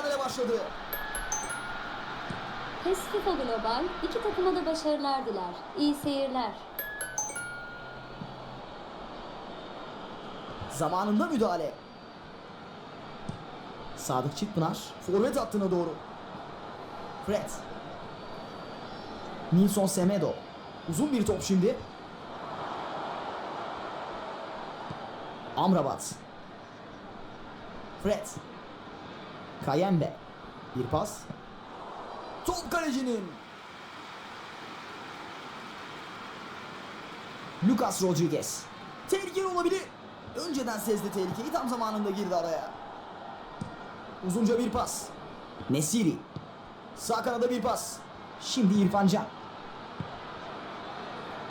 mücadele başladı. PES FIFA Global iki takıma da başarılar diler. İyi seyirler. Zamanında müdahale. Sadık Çitpınar forvet hattına doğru. Fred. Nilson Semedo. Uzun bir top şimdi. Amrabat. Fred. Kayembe. Bir pas. Top kalecinin. Lucas Rodriguez. Tehlikeli olabilir. Önceden sezdi tehlikeyi tam zamanında girdi araya. Uzunca bir pas. Nesiri. Sağ kanada bir pas. Şimdi İrfan Can.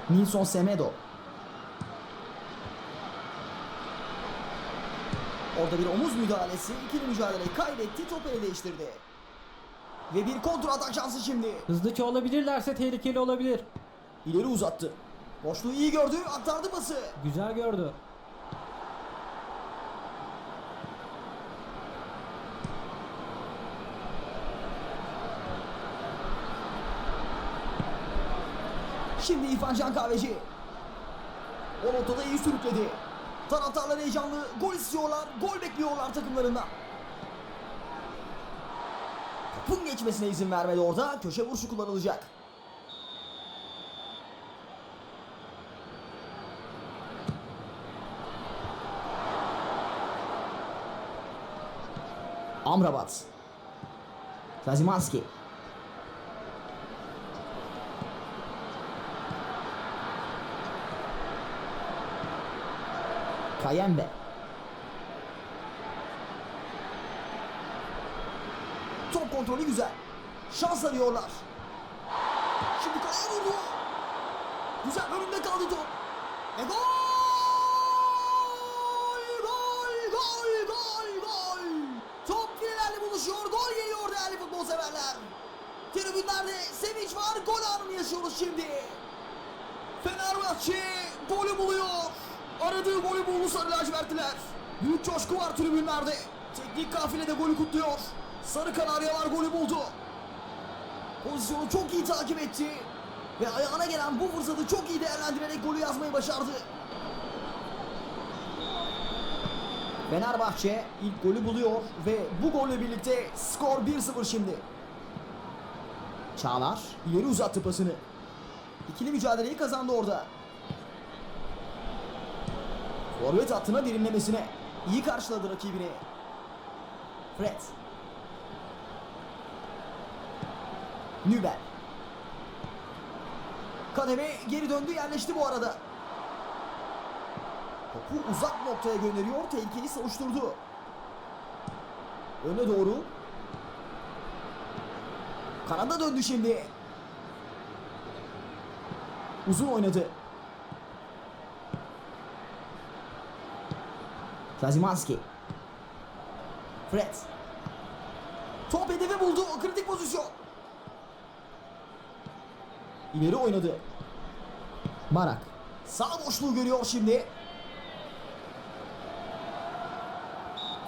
Nilson Semedo. Orada bir omuz müdahalesi. ikili mücadeleyi kaybetti. Topu ele değiştirdi. Ve bir kontra atak şansı şimdi. Hızlıca olabilirlerse tehlikeli olabilir. İleri uzattı. Boşluğu iyi gördü. Aktardı pası. Güzel gördü. Şimdi İrfan Can Kahveci. O notada iyi sürükledi. Taraftarlar heyecanlı. Gol istiyorlar. Gol bekliyorlar takımlarından. Topun geçmesine izin vermedi orada. Köşe vuruşu kullanılacak. Amrabat. Kazimanski. Kayembe. Top kontrolü güzel. Şans arıyorlar. Şimdi kaleye vurdu. Güzel önünde kaldı top. Ve gol! Gol! Gol! Gol! Gol! Top filelerle buluşuyor. Gol geliyor değerli futbol severler. Tribünlerde sevinç var. Gol anını yaşıyoruz şimdi. Fenerbahçe golü buluyor. Aradığı golü buldu Sarı lacivertliler. Büyük coşku var tribünlerde. Teknik kafile de golü kutluyor. Sarı Kanaryalar golü buldu. Pozisyonu çok iyi takip etti. Ve ayağına gelen bu fırsatı çok iyi değerlendirerek golü yazmayı başardı. Fenerbahçe ilk golü buluyor ve bu golle birlikte skor 1-0 şimdi. Çağlar ileri uzattı pasını. İkili mücadeleyi kazandı orada. Forvet hattına derinlemesine. iyi karşıladı rakibini. Fred. Nübel. Kademe geri döndü yerleşti bu arada. Topu uzak noktaya gönderiyor. Tehlikeyi savuşturdu. Öne doğru. Kanada döndü şimdi. Uzun oynadı. Kazimanski. Fred. Top hedefi buldu. Kritik pozisyon. İleri oynadı. Barak. Sağ boşluğu görüyor şimdi.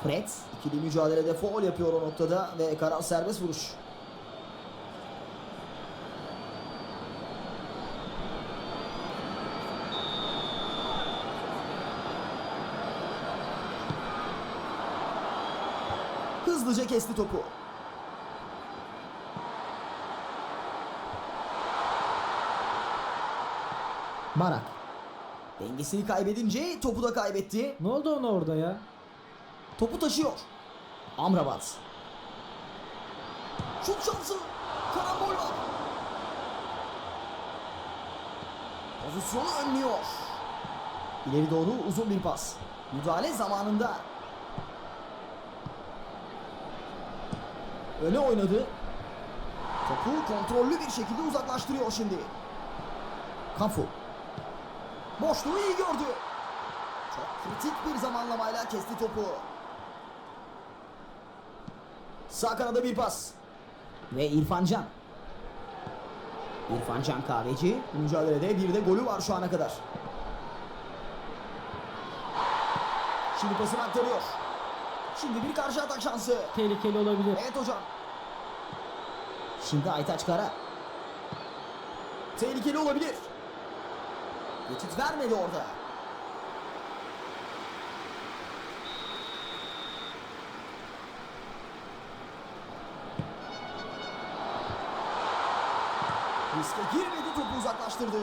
Fred ikili mücadelede foul yapıyor o noktada ve karar serbest vuruş. Hızlıca kesti topu. Barak. Dengesini kaybedince topu da kaybetti. Ne oldu ona orada ya? Topu taşıyor. Amrabat. Şut şansı. Karambol var. Pozisyonu önlüyor. İleri doğru uzun bir pas. Müdahale zamanında. Öne oynadı. Topu kontrollü bir şekilde uzaklaştırıyor şimdi. Kafu. Boşluğu iyi gördü. Çok kritik bir zamanlamayla kesti topu. Sağ kanada bir pas. Ve İrfan Can. İrfan Can Kahveci mücadelede bir de golü var şu ana kadar. Şimdi pasını aktarıyor. Şimdi bir karşı atak şansı. Tehlikeli olabilir. Evet hocam. Şimdi Aytaç Kara. Tehlikeli olabilir. Geçit vermedi orada. Riske girmedi topu uzaklaştırdı.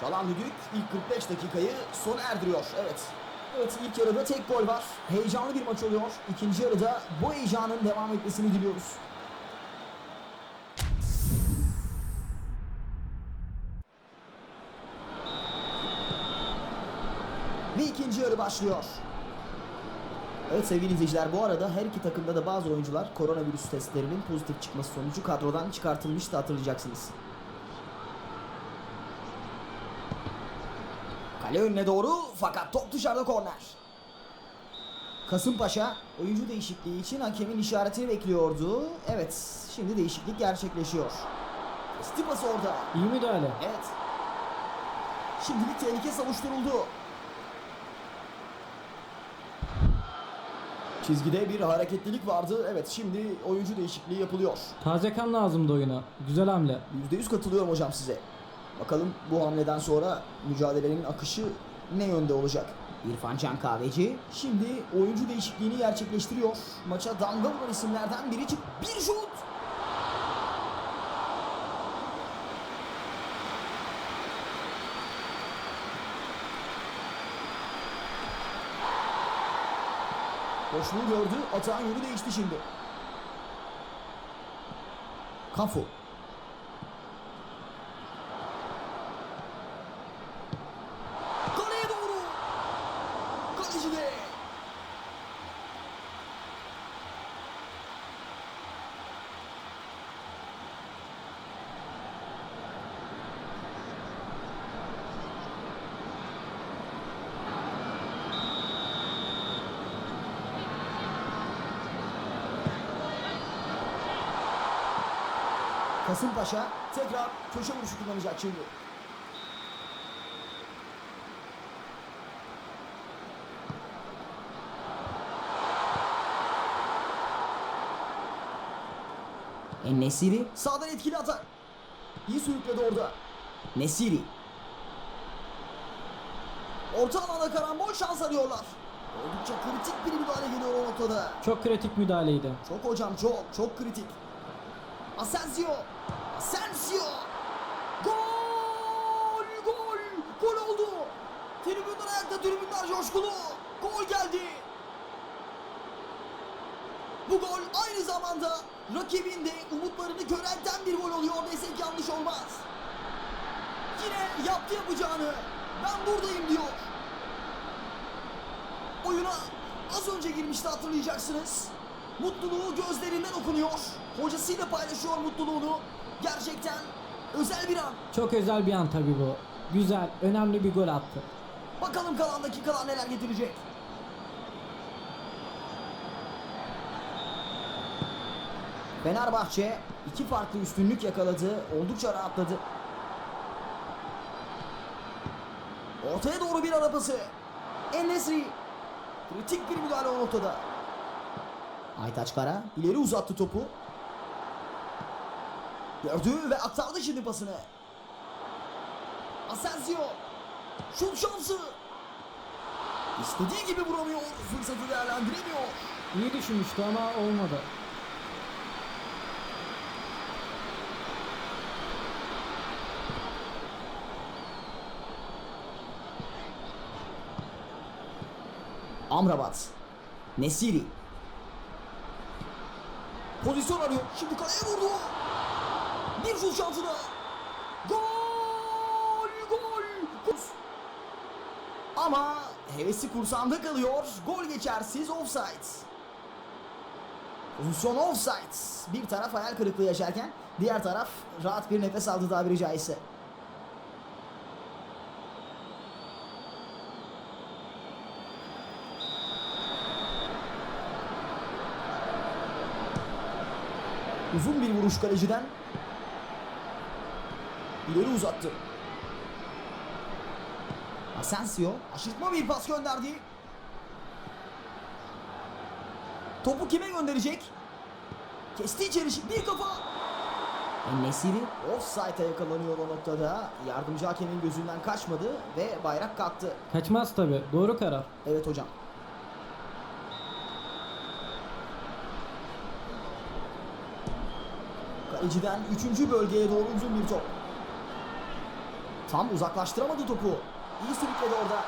Çalan düdük ilk 45 dakikayı sona erdiriyor. Evet. Evet ilk yarıda tek gol var. Heyecanlı bir maç oluyor. İkinci yarıda bu heyecanın devam etmesini diliyoruz. Ve ikinci yarı başlıyor. Evet sevgili izleyiciler bu arada her iki takımda da bazı oyuncular koronavirüs testlerinin pozitif çıkması sonucu kadrodan çıkartılmıştı hatırlayacaksınız. Kale önüne doğru fakat top dışarıda korner. Kasımpaşa oyuncu değişikliği için hakemin işaretini bekliyordu. Evet şimdi değişiklik gerçekleşiyor. Stipas orada. İyi müdahale. Evet. Şimdilik tehlike savuşturuldu. Çizgide bir hareketlilik vardı. Evet şimdi oyuncu değişikliği yapılıyor. Taze kan lazımdı oyuna. Güzel hamle. %100 katılıyorum hocam size. Bakalım bu hamleden sonra mücadelenin akışı ne yönde olacak? İrfan Can Kahveci şimdi oyuncu değişikliğini gerçekleştiriyor. Maça damga vuran isimlerden biri çık. Bir şut! Boşluğu gördü. Atağın yönü değişti şimdi. Kafu. Kaleye doğru. Kaleci de. Kasımpaşa tekrar köşe vuruşu kullanacak şimdi. Nesiri sağdan etkili atak. İyi sürükledi orada. Nesiri. Orta alana karambol şans arıyorlar. Oldukça kritik bir müdahale geliyor o noktada. Çok kritik müdahaleydi. Çok hocam çok çok kritik. Asensio. Asensio. Gol! Gol! Gol oldu. Tribünler ayakta tribünler coşkulu. Gol geldi. Bu gol aynı zamanda rakibin de umutlarını körelten bir gol oluyor desek yanlış olmaz. Yine yaptı yapacağını. Ben buradayım diyor. Oyuna az önce girmişti hatırlayacaksınız. Mutluluğu gözlerinden okunuyor. Hocasıyla paylaşıyor mutluluğunu. Gerçekten özel bir an. Çok özel bir an tabii bu. Güzel, önemli bir gol attı. Bakalım kalan dakikalar neler getirecek. Fenerbahçe iki farklı üstünlük yakaladı. Oldukça rahatladı. Ortaya doğru bir ara pası. Enesri. Kritik bir müdahale o noktada. Aytaç Kara ileri uzattı topu. Gördü ve aktardı şimdi pasını. Asensio. Şut şansı. İstediği gibi vuramıyor. Fırsatı değerlendiremiyor. İyi düşünmüştü ama olmadı. Amrabat. Nesiri. Pozisyon arıyor. Şimdi kaleye vurdu. Bir şut şansı da. Gol! Gol! Ama hevesi kursağında kalıyor. Gol geçersiz offside. Pozisyon offside. Bir taraf hayal kırıklığı yaşarken diğer taraf rahat bir nefes aldı tabiri caizse. Uzun bir vuruş kaleciden. İleri uzattı. Asensio aşırtma bir pas gönderdi. Topu kime gönderecek? Kesti içeri bir kafa. Nesiri offside'a yakalanıyor o noktada. Yardımcı hakemin gözünden kaçmadı ve bayrak kalktı. Kaçmaz tabi. Doğru karar. Evet hocam. Kaleciden 3. bölgeye doğru uzun bir top. Tam uzaklaştıramadı topu. İyi sürükledi orada.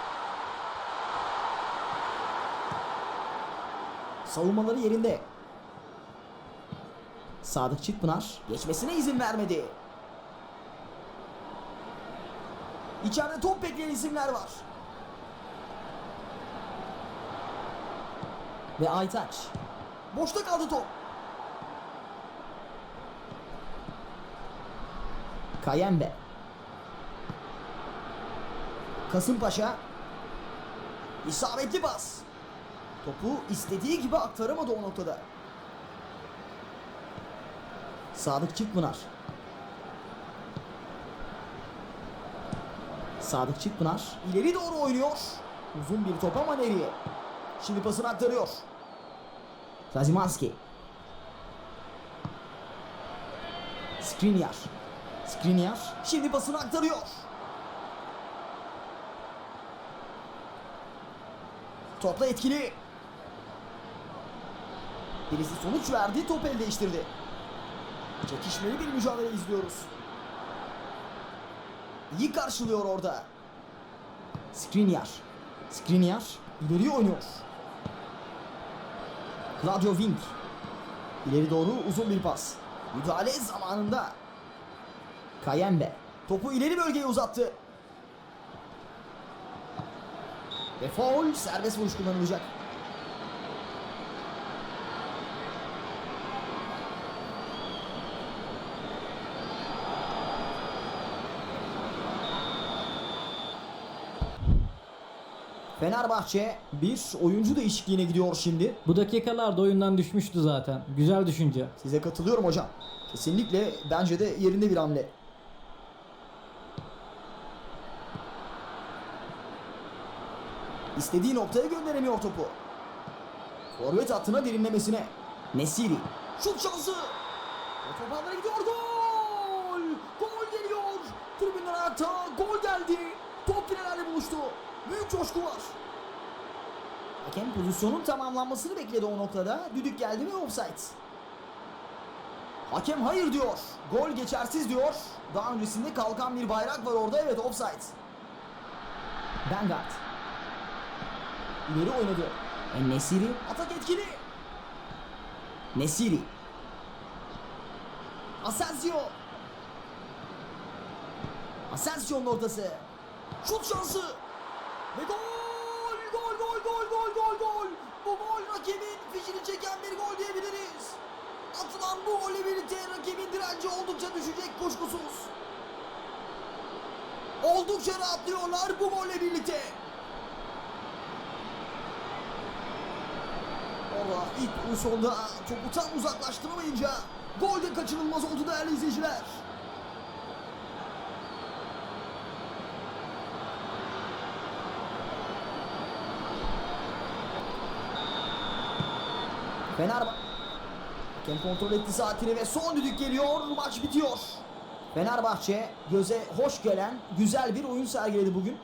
Savunmaları yerinde. Sadık Çıkpınar geçmesine izin vermedi. İçeride top bekleyen isimler var. Ve Aytaç. Boşta kaldı top. Kayembe. Kasımpaşa. İsabetli bas. Topu istediği gibi aktaramadı o noktada. Sadık Çıkpınar. Sadık Çıkpınar ileri doğru oynuyor. Uzun bir top ama nereye? Şimdi pasını aktarıyor. Zazimanski. Skriniar. Skriniar şimdi pasını aktarıyor. Topla etkili. Birisi sonuç verdi, top el değiştirdi. Çekişmeli bir mücadele izliyoruz. İyi karşılıyor orada. Skriniar. Skriniar ileri oynuyor. Claudio Wink. İleri doğru uzun bir pas. Müdahale zamanında. Kayembe. Topu ileri bölgeye uzattı. Ve foul serbest vuruş kullanılacak. Fenerbahçe bir oyuncu değişikliğine gidiyor şimdi. Bu dakikalarda oyundan düşmüştü zaten. Güzel düşünce. Size katılıyorum hocam. Kesinlikle bence de yerinde bir hamle. İstediği noktaya gönderemiyor topu. Forvet hattına derinlemesine. Nesiri. Şut şansı. Ağlara gidiyor. Gol! Gol geliyor. Tribünler ayakta. Gol geldi. Top filelerle buluştu. Büyük coşku var. Hakem pozisyonun tamamlanmasını bekledi o noktada. Düdük geldi ve offside. Hakem hayır diyor. Gol geçersiz diyor. Daha öncesinde kalkan bir bayrak var orada. Evet offside. Bangard. İleri oynadı. E Nesiri. Atak etkili. Nesiri. Asensio. Asensio'nun ortası. Şut şansı. Ve gol! Gol gol gol gol gol gol. Bu gol rakimin fişini çeken bir gol diyebiliriz. Atılan bu golle birlikte rakibin direnci oldukça düşecek kuşkusuz. Oldukça rahatlıyorlar bu golle birlikte. Orada ilk pozisyonda topu tam uzaklaştıramayınca gol de kaçınılmaz oldu değerli izleyiciler. Fenerbahçe Hakem kontrol etti saatini ve son düdük geliyor. Maç bitiyor. Fenerbahçe göze hoş gelen güzel bir oyun sergiledi bugün.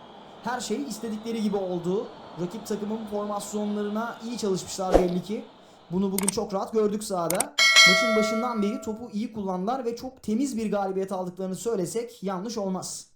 Her şey istedikleri gibi oldu. Rakip takımın formasyonlarına iyi çalışmışlar belli ki. Bunu bugün çok rahat gördük sahada. Maçın başından beri topu iyi kullandılar ve çok temiz bir galibiyet aldıklarını söylesek yanlış olmaz.